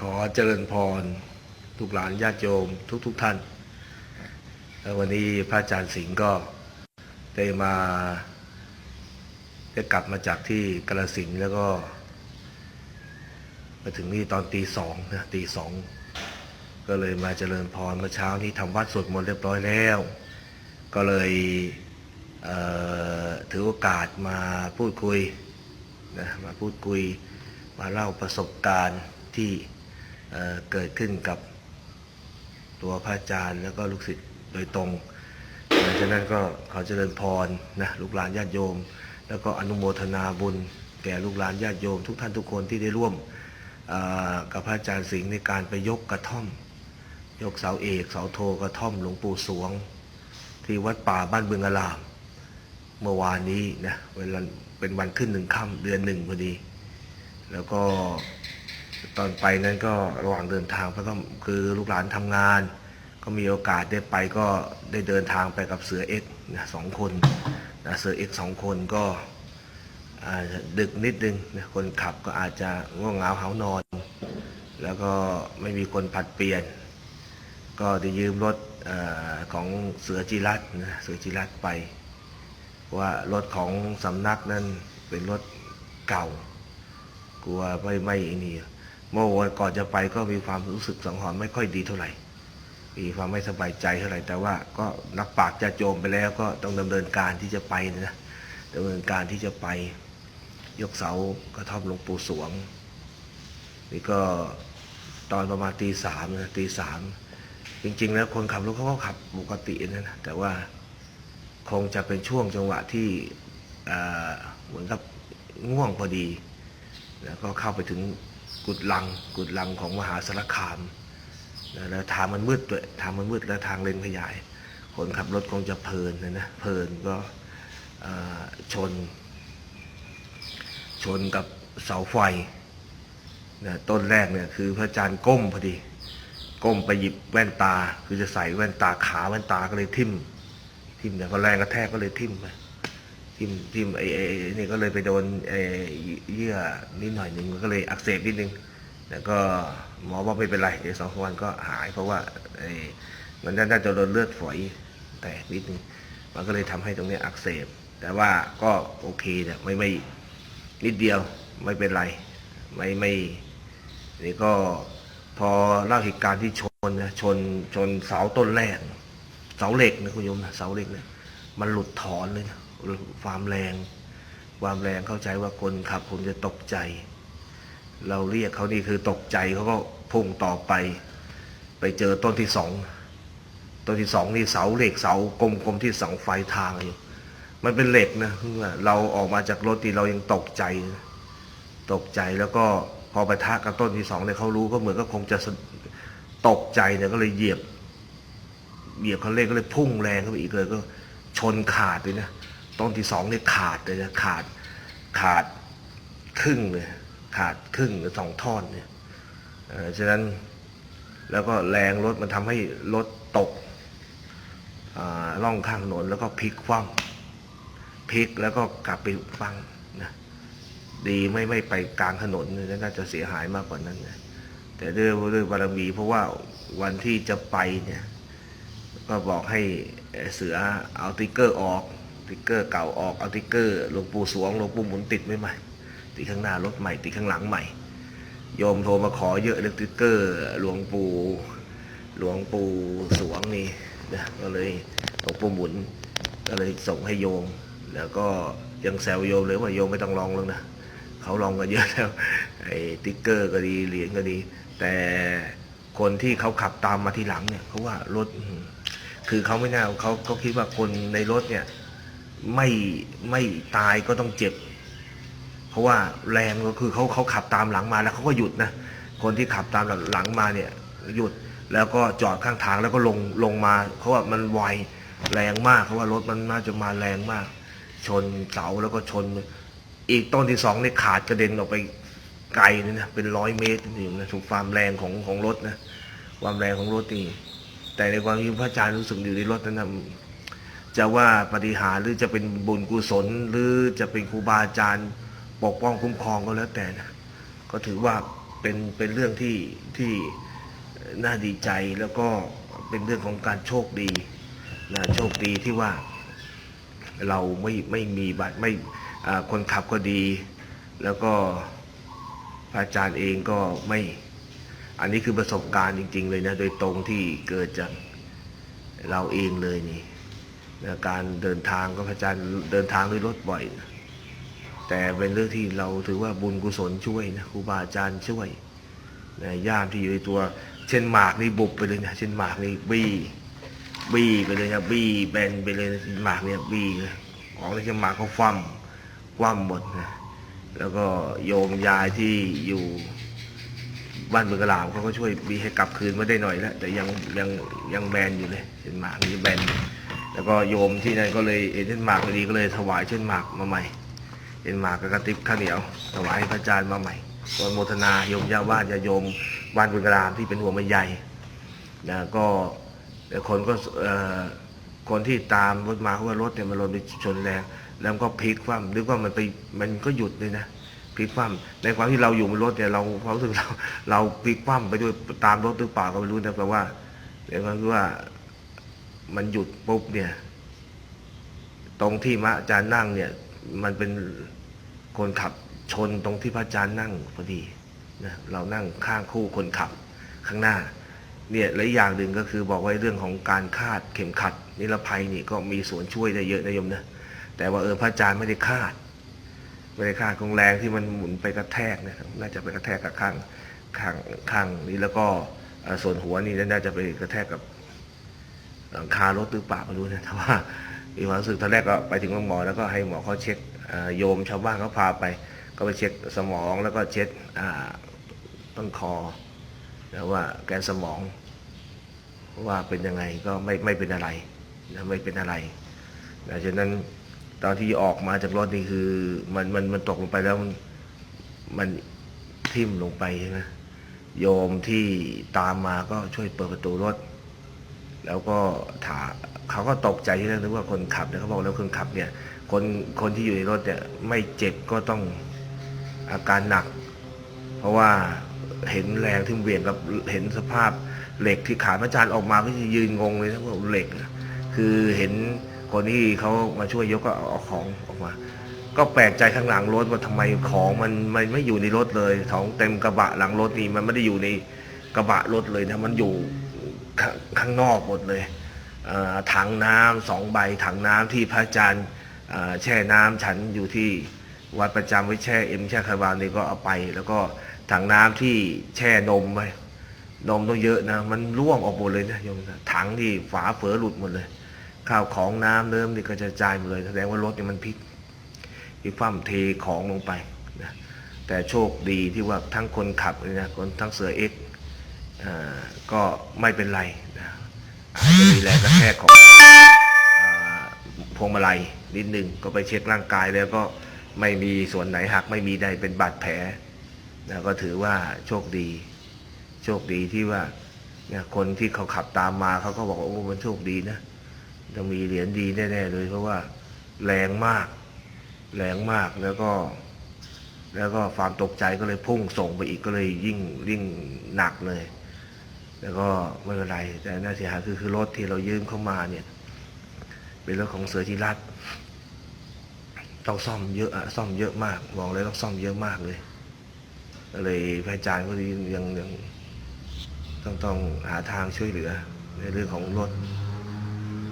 ขอเจริญพรทุกหลานญาติโยมทุกทุกๆท่านแล้ววันนี้พระอาจารย์สิงห์ก็ได้มาได้กลับมาจากที่กาลสินแล้วก็ มาถึงนี่ตอนตีสองนะตีสองก็เลยมาเจริญพรเมื่อเช้านี้ทำวัดสวดมนต์เรียบร้อยแล้ว ก็เลยเถือโอกาสมาพูดคุยนะมาพูดคุย มาเล่าประสบการณ์ที่เเกิดขึ้นกับตัวพระอาจารย์แล้วก็ลูกศิษย์โดยตรงดังจากนั้นก็ขอเจริญพรนะลูกหลานญาติโยม แล้วก็อนุโมทนาบุญ แก่ลูกหลานญาติโยม ทุกท่านทุกคนที่ได้ร่วมกับพระอาจารย์สิงห์ในการไปยกกระท่อม ยกเสาเอกเสาโทกระท่อมหลวงปู่สวง ที่วัดป่าบ้านบึงอาราม เมื่อวานนี้นะเวลาเป็นวันขึ้นหนึ่งค่ำเดือนหนึ่งพอดี แล้วก็ตอนไปนั้นก็ระหว่างเดินทางเพราะต้องคือลูกหลานทำงาน ก็มีโอกาสได้ไปก็ได้เดินทางไปกับเสือเอ็กซ์นะสองคนนะเสือเอ็กซ์สองคนก็ดึกนิดนึงนะคนขับก็อาจจะง่วงเหงาเหานอน แล้วก็ไม่มีคนผัดเปลี่ยน ก็ได้ยืมรถอของเสือจิรัตนะเสือจิรัตไป ว่ารถของสำนักนั้นเป็นรถเก่า ลัวไม่ไม่ไอ้นี่เมื่อวันก่อนจะไปก็มีความรู้สึกสังหรณ์ไม่ค่อยดีเท่าไหร่ มีความไม่สบายใจเท่าไหร่ แต่ว่าก็นับปากจะโจมไปแล้วก็ต้องดำเนินการที่จะไปนะดำเนินการที่จะไป ยกเสากระท่อมหลวงปู่สวง นี่ก็ตอนประมาณตีสามนะตีสามจริง ๆ แล้วคนขับรถเขาก็ขับปกตินะนะแต่ว่าคงจะเป็นช่วงจังหวะที่เหมือนกับง่วงพอดี แล้วก็เข้าไปถึงกุดลังกุดลังของมหาสารคามนะแล้วทางมันมืดด้วยทางมันมืดแล้วทางเลนขยาย คนขับรถคงจะเพลินนะนะเพลินก็ชน ชนกับเสาไฟนะต้นแรกเนี่ยคือพระอาจารย์ก้มพอดี ก้มไปหยิบแว่นตา คือจะใส่แว่นตาขาแว่นตาก็เลยทิ่มทิ่มเนี่ยพอแรงกระแทกก็เลยทิ่มไป ทิ่มทิ่มไอ้ไอ้นี่ก็เลยไปโดนไอ้เยื่อนิดหน่อยหนึ่งมันก็เลยอักเสบนิดนึงแล้วก็หมอบอกไม่เป็นไรเดี๋ยวสองวันก็หาย เพราะว่าไอ้มันน่าจะโดนเลือดฝอยแตกนิดนึงมันก็เลยทำให้ตรงนี้อักเสบ แต่ว่าก็โอเคเนี่ยไม่ไม่นิดเดียวไม่เป็นไร ไม่ไม่นี่ก็พอเล่าเหตุการณ์ที่ชนนะชนชนเสาต้นแรก เสาเหล็กนะคุณโยมนะเสาเหล็กเนี่ยมันหลุดถอนเลยนะ ความแรง ความแรงเข้าใจว่าคนขับคงจะตกใจ เราเรียกเขานี่คือตกใจเขาก็พุ่งต่อไป ไปเจอต้นที่สองต้นที่สองนี่เสาเหล็กเสากลมๆที่เสาไฟทางอยู่มันเป็นเหล็กนะเราออกมาจากรถที่เรายังตกใจ ตกใจแล้วก็พอไปทะกับต้นที่สองเนี่ยเขารู้ก็เหมือนก็คงจะสะตกใจเนี่ยก็เลยเหยียบ เหยียบคันเร่งก็เลยพุ่งแรงเข้าไปอีกเลยก็ชนขาดเลยนะ ต้นที่สองเนี่ยขาดเลยนะขาดขาดครึ่งเลยขาดครึ่งหรือสองท่อนเนี่ยฉะนั้นแล้วก็แรงรถมันทำให้รถตกอ่าล่องข้างถนนแล้วก็พลิกคว่ำพลิกแล้วก็กลับไปฟังนะดีไม่ไม่ไปกลางถนนเนี่ยน่าจะเสียหายมากกว่านั้นนะแต่ด้วยด้วยบารมีเพราะว่าวันที่จะไปเนี่ยก็บอกให้เสือเอาติ๊กเกอร์ออก ติ๊กเกอร์เก่าออกเอาติ๊กเกอร์หลวงปู่สวงหลวงปู่หมุนติดไว้ใหม่ติดข้างหน้ารถใหม่ติดข้างหลังใหม่โยมโทรมาขอเยอะเลยติ๊กเกอร์หลวงปู่หลวงปู่สวงนี่นะก็เลยหลวงปู่หมุนก็เลยส่งให้โยม แล้วก็ยังแซวโยมเลยว่าโยมไม่ต้องลองแล้วนะเขาลองกันเยอะแล้วไอ้ติ๊กเกอร์ก็ดีเหรียญก็ดี แต่คนที่เขาขับตามมาทีหลังเนี่ยเขาว่ารถคือเขาไม่น่าเขาเขาคิดว่าคนในรถเนี่ย ไม่ไม่ตายก็ต้องเจ็บ เพราะว่าแรงก็คือเขาเขาขับตามหลังมาแล้วเขาก็หยุดนะคนที่ขับตามหลังมาเนี่ยหยุดแล้วก็จอดข้างทางแล้วก็ลงลงมาเขาว่ามันไวแรงมากเขาว่ารถมันน่าจะมาแรงมาก ชนเสาแล้วก็ชน อีกต้นที่สองนี่ขาดกระเด็นออกไปไกลเลยนะเป็นร้อยเมตรนี่นะถูกความแรงของของรถนะความแรงของรถนี่แต่ในความที่พระอาจารย์รู้สึกอยู่ในรถนั้นนะ จะว่าปฏิหารหรือจะเป็นบุญกุศล หรือจะเป็นครูบาอาจารย์ปกป้องคุ้มครองก็แล้วแต่นะก็ถือว่าเป็นเป็นเรื่องที่ที่น่าดีใจแล้วก็เป็นเรื่องของการโชคดีนะโชคดีที่ว่าเราไม่ไม่มีบัตรไม่คนขับก็ดี แล้วก็พระอาจารย์เองก็ไม่ อันนี้คือประสบการณ์จริง ๆ เลยนะ โดยตรงที่เกิดจากเราเองเลยนี่ การเดินทางก็พระอาจารย์เดินทางด้วยรถบ่อยนะแต่เป็นเรื่องที่เราถือว่าบุญกุศลช่วยนะครูบาอาจารย์ช่วยนะย่ามที่อยู่ในตัว เช่นหมากนี่บุบไปเลยนะเช่นหมากนี่บี้บี้ไปเลยนะบี้แบนไปเลยนะหมากเนี่ยบี้เลยของที่จะหมากเขาคว่ำคว่ำหมดนะแล้วก็โยมยายที่อยู่บ้านเมืองกระลามเขาก็ช่วยบีให้กลับคืนมาได้หน่อยแล้วแต่ยังยังยังแบนอยู่เลยเช่นหมากนี่แบน แล้วก็โยมที่นั่นก็เลยเห็นเช่นหมากพอดีก็เลยถวายเช่นหมากมาใหม่เช่นหมากกับกระติบข้าวเหนียวถวายให้พระอาจารย์มาใหม่อนโมทนาโยมยาว่านญาโยมบ้านเมืองกรามที่เป็นหัวมันใหญ่นะก็แต่คนก็คนที่ตามรถมาเพราะว่ารถเนี่ยมันลนไปชนแรงแล้วก็พลิกคว่ำนึกว่ามันไปมันก็หยุดเลยนะพลิกคว่ำในความที่เราอยู่บนรถเนี่ยเราความรู้สึกเราเราพลิกคว่ำไปด้วยตามรถหรือเปล่าก็ไม่รู้นะแต่ว่าเดี๋ยวก็คือว่า มันหยุดปุ๊บเนี่ย ตรงที่พระอาจารย์นั่งเนี่ย มันเป็นคนขับชนตรงที่พระอาจารย์นั่งพอดีนะเรานั่งข้างคู่คนขับข้างหน้า เนี่ยและอย่างหนึ่งก็คือบอกไว้เรื่องของการคาดเข็มขัด นิรภัยนี่ก็มีส่วนช่วยได้เยอะนะโยมนะแต่ว่าเออพระอาจารย์ไม่ได้คาดไม่ได้คาดของแรงที่มันหมุนไปกระแทกนะครับน่าจะไปกระแทกกับข้างข้างข้างนี้แล้วก็ส่วนหัวนี่น่าจะไปกระแทกกับ หลังคารถหรือเปล่าไม่รู้นะแต่ว่ามีความรู้สึกตอนแรกก็ไปถึงหมอแล้วก็ให้หมอเขาเช็คโยมชาวบ้านเขาพาไป ก็ไปเช็คสมองแล้วก็เช็คต้นคอนะว่าแกนสมองว่าเป็นยังไงก็ไม่ไม่เป็นอะไรนะไม่เป็นอะไรนะฉะนั้นตอนที่ออกมาจากรถนี่คือมันมันมันตกลงไปแล้วมันมันทิ่มลงไปใช่ไหมโยมที่ตามมาก็ช่วยเปิดประตูรถ แล้วก็ถามเขาก็ตกใจที่แรกนึกว่าคนขับเนี่ยเขาบอกแล้วคนขับเนี่ยคนคนที่อยู่ในรถเนี่ยไม่เจ็บก็ต้องอาการหนัก เพราะว่าเห็นแรงที่เหวี่ยงกับเห็นสภาพเหล็กที่ขาพระอาจารย์ออกมาก็จะยืนงงเลยนะว่าเหล็ก คือเห็นคนที่เขามาช่วยยกก็เอาของออกมา ก็แปลกใจข้างหลังรถว่าทำไมของมันมันไม่อยู่ในรถเลยของเต็มกระบะหลังรถนี่มันไม่ได้อยู่ในกระบะรถเลยนะมันอยู่ ข้างข้างนอกหมดเลยถังน้ำสองใบถังน้ำที่พระอาจารย์แช่น้ำฉันอยู่ที่วัดประจำไว้แช่เอ็มแช่คาราบาวนี่ก็เอาไป แล้วก็ถังน้ำที่แช่นมไว้นมต้องเยอะนะมันร่วงออกหมดเลยนะโยมนะถังที่ฝาเฟือหลุดหมดเลย ข้าวของน้ำเริ่มนี่ก็จะจายหมดเลยแสดงว่ารถเนี่ยมันพลิกที่คว่ำเทของลงไปนะแต่โชคดีที่ว่าทั้งคนขับเนี่ยนะคนทั้งเสือเอ็กซ์ ก็ไม่เป็นไรนะอาจจะมีแรงกระแทกของอพวงมาลัยนิดนึงก็ไปเช็คร่างกายแล้วก็ไม่มีส่วนไหนหักไม่มีใดเป็นบาดแผลนะก็ถือว่าโชคดี โชคดีที่ว่าเนี่ยคนที่เขาขับตามมาเขาก็บอกโอ้มันโชคดีนะจะมีเหรียญดีแน่ๆเลย เพราะว่าแรงมาก แรงมากแล้วก็ แล้วก็ความตกใจก็เลยพุ่งส่งไปอีกก็เลยยิ่งยิ่งหนักเลย แล้วก็ไม่เป็นไรแต่น่าเสียหายคือคือรถที่เรายืมเข้ามาเนี่ย เป็นรถของเสือจิรัตต้องซ่อมเยอะอะซ่อมเยอะมากบอกเลยต้องซ่อมเยอะมากเลยก็เลยพระอาจารย์ก็ยังยังต้องต้องหาทางช่วยเหลือ ในเรื่องของรถ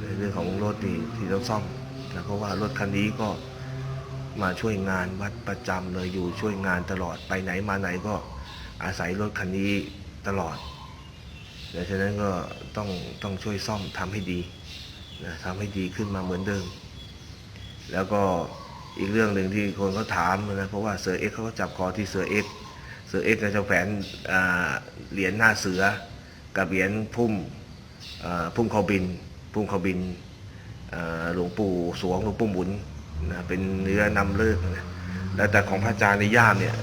ในเรื่องของรถที่ที่ต้องซ่อมนะเพราะว่ารถคันนี้ก็มาช่วยงานวัดประจำเลยอยู่ช่วยงานตลอดไปไหนมาไหนก็อาศัยรถคันนี้ตลอด ดังนั้นก็ต้องต้องช่วยซ่อมทำให้ดีนะทำให้ดีขึ้นมาเหมือนเดิม แล้วก็อีกเรื่องหนึ่งที่คนเขาถามนะเพราะว่าเสือเอ็กเขาก็จับคอที่เสือเอ็กเสือเอ็กซ์จะแฝนอ่าเหรียญหน้าเสือกับเหรียญพุ่มพุ่มเขบิน พุ่มเขบินหลวงปู่สวงหลวงปู่หมุนนะเป็นเนื้อนำเลิกนะแล้วแต่ของพระอาจารย์ในย่ามเนี่ย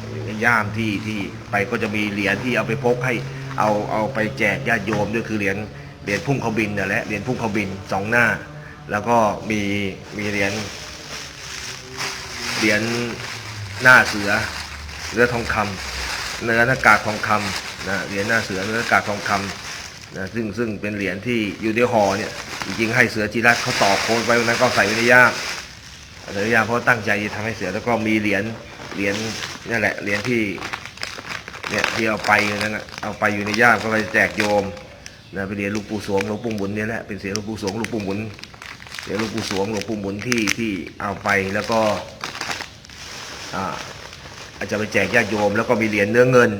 ย่ามที่ที่ไปก็จะมีเหรียญที่เอาไปพกให้ เอาเอาไปแจกญาติโยมด้วยคือเหรียญเหรียญพุ่งเขาบินนั่นแหละเหรียญพุ่งเขาบินสองหน้า แล้วก็มีมีเหรียญเหรียญหน้าเสือเรือทองคำเนื้อหน้ากากทองคำนะเหรียญหน้าเสือเนื้อหน้ากากทองคำนะซึ่งซึ่งเป็นเหรียญที่อยู่ในห่อเนี่ยจริงๆให้เสือจิรัตเขาต่อโค้ดไว้วันนั้นก็ใส่ไว้ในย่ามใส่ในย่ามเพราะตั้งใจจะทำให้เสือแล้วก็มีเหรียญเหรียญนี่แหละเหรียญที่ เนี่ยที่เอาไปนั่นนะเอาไปอยู่ในย่ามก็ไปแจกโยมนะเป็นเหรียญลูกปู่สวงหลวงปู่หมุนเนี่ยแหละเป็นเสียงหลวงปู่สวงหลวงปู่หมุนเสียงหลวงปู่สวงหลวงปู่หมุนที่ที่เอาไปแล้วก็อ่าอาจจะไปแจกญาติโยม แล้วก็มีเหรียญเนื้อเงิน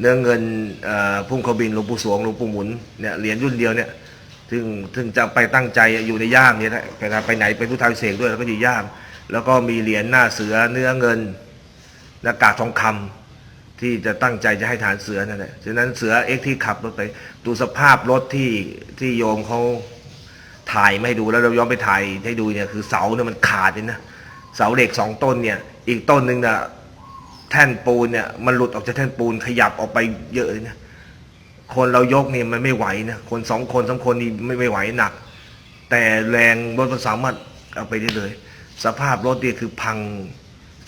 เนื้อเงินอ่พุ่มเขาบินหลวงปู่สวงหลวงปู่หมุนเนี่ยเหรียญรุ่นเดียวเนี่ยซึ่งซึ่งจะไปตั้งใจอยู่ในย่ามเนี่ยนะเวลาไปไหนไปพุทธาเศษกด้วยแล้วก็อยู่ย่าม แล้วก็มีเหรียญหน้าเสือเนื้อเงินหน้ากากทองคำ ที่จะตั้งใจจะให้ฐานเสือนั่นแหละฉะนั้นเสือเอ็กที่ขับรถไป ดูสภาพรถที่ที่โยมเขาถ่ายไม่ดูแล้วเราย้อนไปถ่ายให้ดูเนี่ยคือเสาเนี่ยมันขาดเลยนะเสาเหล็กสองต้นเนี่ย อีกต้นหนึ่งน่ะแท่นปูนเนี่ยมันหลุดออกจากแท่นปูนขยับออกไปเยอะเลยนะคนเรายกเนี่ยมันไม่ไหวนะคนสองคนสามคนนี่ไม่ไม่ไหวหนัก แต่แรงรถมันสามารถเอาไปได้เลย สภาพรถเนี่คือพัง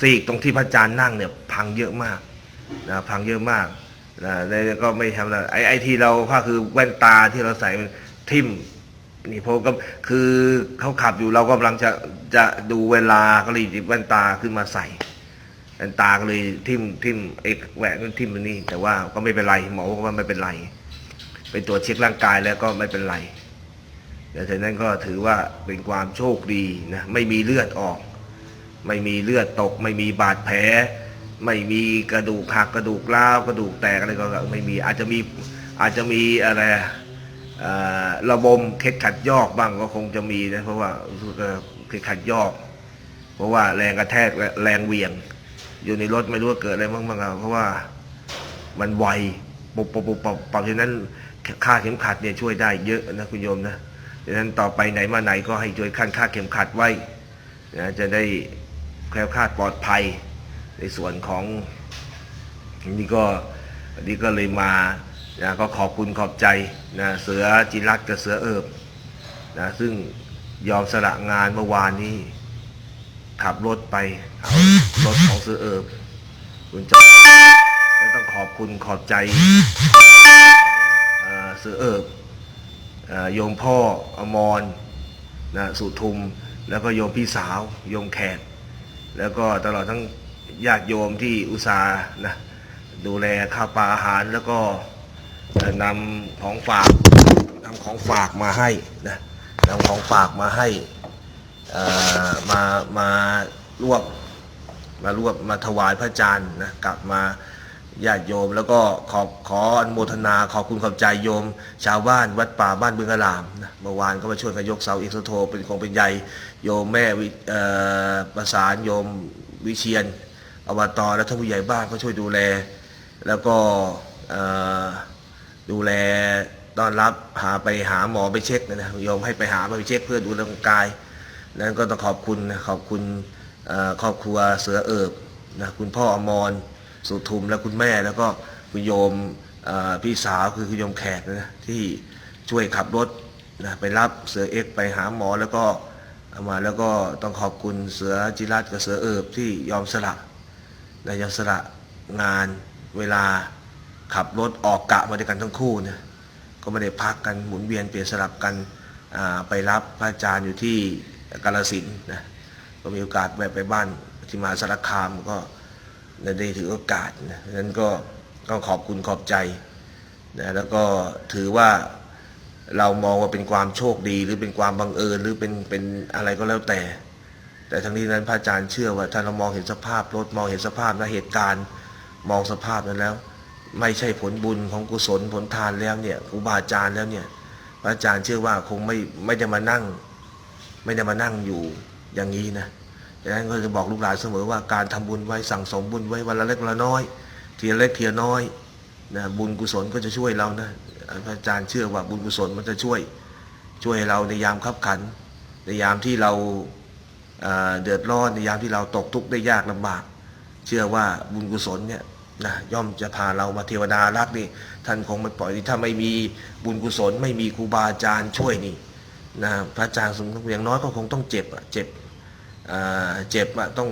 ซีกตรงที่พระอาจารย์นั่งเนี่ย พังเยอะมาก นะพังเยอะมากนะแล้วก็ไม่ทำอะไรไอ้ไอ้ที่เราก็คือแว่นตาที่เราใส่ทิ่มนี่เพอก็คือเขาขับอยู่เรากำลังจะจะดูเวลาก็เลยหยิบแว่นตาขึ้นมาใส่แว่นตาก็เลยทิ่มทิ่มเอกแหวนทิ่มตรงนี้แต่ว่าก็ไม่เป็นไรหมอว่าไม่เป็นไรไปตรวจเช็คร่างกายแล้วก็ไม่เป็นไรแต่ฉะนั้นก็ถือว่าเป็นความโชคดีนะไม่มีเลือดออก ไม่มีเลือดตก ไม่มีบาดแผล ไม่มีกระดูกหักกระดูกร้าวกระดูกแตกอะไรก็ไม่มีอาจจะมีอาจจะมีอะไรระบมเคล็ดขัดยอกบ้างก็คงจะมีนะเพราะว่าเคล็ดขัดยอก เพราะว่าแรงกระแทกแรงเวียง อยู่ในรถไม่รู้ว่าเกิดอะไรบ้างบ้างเพราะว่ามันไวปุบปุบปุบปุบปุบฉะนั้นค่าเข็มขัดเนี่ยช่วยได้เยอะนะคุณโยมนะฉะนั้นต่อไปไหนมาไหนก็ให้ช่วยขั้นค่าเข็มขัดไว้นะจะได้แคล้วคลาดปลอดภัย ในส่วนของนี่ก็นนี้ก็เลยมานะก็ขอบคุณขอบใจนะเสือจิรัตกับเสือเอิบนะซึ่งยอมสละงานเมื่อวานนี้ ขับรถไปเอารถของเสือเอิบคุณจ้าและต้องขอบคุณขอบใจเสือเอิบโยมพ่ออมรนะสุทุม แล้วก็โยมพี่สาว โยมแขกแล้วก็ตลอดทั้ง ญาติโยมที่อุตส่าห์นะดูแลข้าวปลาอาหารแล้วก็นำของฝากนำของฝากมาให้นะนำของฝากมาให้อ่อมามาร่วมมาร่วมมาถวายพระอาจารย์นะกลับมาญาติโยมแล้วก็ขอขออนุโมทนาขอบคุณขอบใจโยม ชาวบ้านวัดป่าบ้านบึงอารามนะเมื่อวานก็มาช่วยกันยกเสาเอกสโทเป็นคงเป็นใหญ่โยมแม่วิอ่อประสานโยมวิเชียน อบตและท่านผู้ใหญ่บ้านก็ช่วยดูแล แล้วก็ดูแลต้อนรับหาไปหาหมอไปเช็คนะโยมให้ไปหาไปเช็คเพื่อดูร่างกาย นั้นก็ต้องขอบคุณขอบคุณครอบครัวเสือเอิบนะคุณพ่ออมรสุทุมและคุณแม่แล้วก็คุณโยมพี่สาวคือคุณโยมแขกนะที่ช่วยขับรถนะไปรับเสือเอ็กไปหาหมอแล้วก็เอามาแล้วก็ต้องขอบคุณเสือจิรัตกับเสือเอิบที่ยอมสละ นะยสละงานเวลาขับรถออกกะมาด้วยกันทั้งคู่นะก็ไม่ได้พักกันหมุนเวียนเปลี่ยนสลับกันไปรับพระอาจารย์อยู่ที่กาลสินนะก็มีโอกาสแวะไปบ้านที่มาสารคามก็ได้ถือโอกาสนะฉะนั้นก็ต้องขอบคุณขอบใจนะแล้วก็ถือว่าเรามองว่าเป็นความโชคดีหรือเป็นความบังเอิญหรือเป็นเป็นอะไรก็แล้วแต่ แต่ทั้งนี้นั้นพระอาจารย์เชื่อว่าถ้าเรามองเห็นสภาพรถมองเห็นสภาพนะเหตุการณ์ มองสภาพนั้นแล้ว ไม่ใช่ผลบุญของกุศลผลทานแล้วเนี่ยครูบาอาจารย์แล้วเนี่ยพระอาจารย์เชื่อว่าคงไม่ไม่ได้มานั่ง ไม่ได้มานั่งอยู่อย่างนี้นะดังนั้นก็จะบอกลูกหลานเสมอว่าการทำบุญไว้สั่งสมบุญไว้วันละเล็กวันละน้อยทีละเล็กทีละน้อยนะบุญกุศลก็จะช่วยเรานะพระอาจารย์เชื่อว่าบุญกุศลมันจะช่วย ช่วยเราในยามขับขัน ในยามที่เรา เดือดร้อนในยามที่เราตกทุกข์ได้ยากลำบาก เชื่อว่าบุญกุศลเนี่ยนะย่อมจะพาเรามาเทวดารักนี่ท่านคงไม่ปล่อยถ้าไม่มีบุญกุศล ไม่มีครูบาอาจารย์ช่วยนี่นะพระอาจารย์สมอย่างน้อยก็คงต้องเจ็บอะเจ็บเจ็บอะต้อง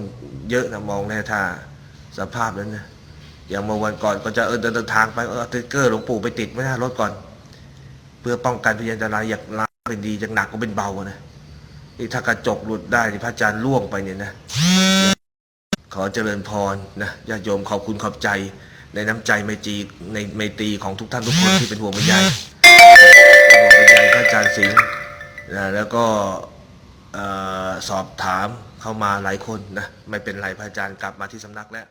เยอะนะมองในท่าสภาพนั้นนะอย่างเมื่อวันก่อนก็จะเออเดินทางไปเออเอาสติ๊กเกอร์หลวงปู่ไปติดไว้หน้ารถก่อน เพื่อป้องกันพยานอันตรายอยากลาเป็นดีจากหนักก็เป็นเบาอะนะ นี่ถ้ากระจกหลุดได้นี่พระอาจารย์ล่วงไปเนี่ยนะ ขอเจริญพรนะญาติโยมขอบคุณขอบใจ ในน้ำใจไมตรีในไมตรีของทุกท่านทุกคนที่เป็นห่วงบรรยายเป็นห่วงบรรยายพระอาจารย์สิงห์นะแล้วก็สอบถามเข้ามาหลายคนนะไม่เป็นไรพระอาจารย์กลับมาที่สำนักแล้ว